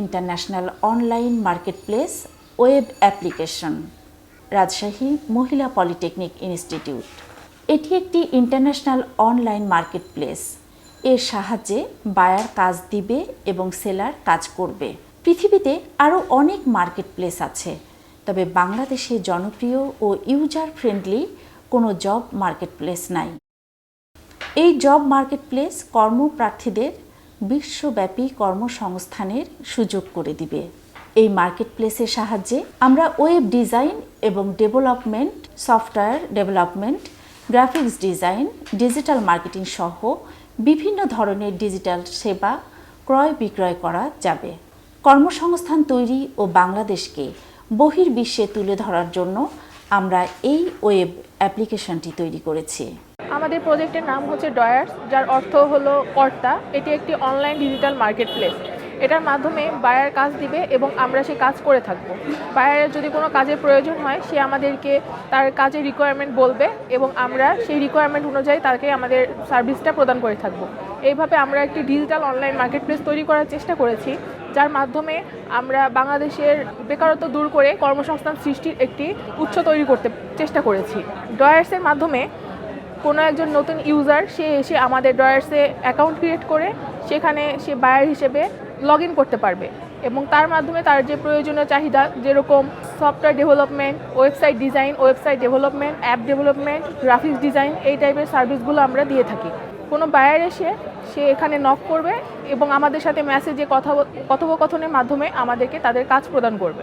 International online marketplace web application Rajshahi মহিলা polytechnic institute এটি একটি ইন্টারন্যাশনাল অনলাইন মার্কেটপ্লেস এর সাহায্যে বায়ার কাজ দিবে এবং সেলার কাজ করবে। পৃথিবীতে আরও অনেক মার্কেটপ্লেস আছে, তবে বাংলাদেশে জনপ্রিয় ও ইউজার ফ্রেন্ডলি কোনো জব মার্কেটপ্লেস নাই। এই জব মার্কেটপ্লেস কর্মপ্রার্থীদের বিশ্বব্যাপী কর্মসংস্থানের সুযোগ করে দিবে। এই মার্কেটপ্লেসের সাহায্যে আমরা ওয়েব ডিজাইন এবং development, software development, graphics design, digital marketing সহ বিভিন্ন ধরনের ডিজিটাল সেবা ক্রয় বিক্রয় করা যাবে। কর্মসংস্থান তৈরি ও বাংলাদেশকে বহির্বিশ্বে তুলে ধরার জন্য আমরা এই ওয়েব অ্যাপ্লিকেশনটি তৈরি করেছি। আমাদের প্রজেক্টের নাম হচ্ছে ডয়ার্স, যার অর্থ হলো কর্তা। এটি একটি অনলাইন ডিজিটাল মার্কেট প্লেস এটার মাধ্যমে বায়ার কাজ দিবে এবং আমরা সেই কাজ করে থাকব। বায়ারের যদি কোনো কাজের প্রয়োজন হয়, সে আমাদেরকে তার কাজের রিকোয়ারমেন্ট বলবে এবং আমরা সেই রিকোয়ারমেন্ট অনুযায়ী তাকে আমাদের সার্ভিসটা প্রদান করে থাকব। এইভাবে আমরা একটি ডিজিটাল অনলাইন মার্কেট প্লেস তৈরি করার চেষ্টা করেছি, যার মাধ্যমে আমরা বাংলাদেশের বেকারত্ব দূর করে কর্মসংস্থান সৃষ্টির একটি উৎস তৈরি করতে চেষ্টা করেছি। ডয়ার্সের মাধ্যমে কোনো একজন নতুন ইউজার সে এসে আমাদের ডয়ার্সে অ্যাকাউন্ট ক্রিয়েট করে, সেখানে সে বায়ার হিসেবে লগ করতে পারবে। এবং তার মাধ্যমে তার যে প্রয়োজনীয় চাহিদা, যেরকম software development website design website development app development graphics design এই টাইপের সার্ভিসগুলো আমরা দিয়ে থাকি। কোনো বায়ার এসে, সে এখানে নক করবে এবং আমাদের সাথে মেসেজে কথা কথোপকথনের মাধ্যমে আমাদেরকে তাদের কাজ প্রদান করবে।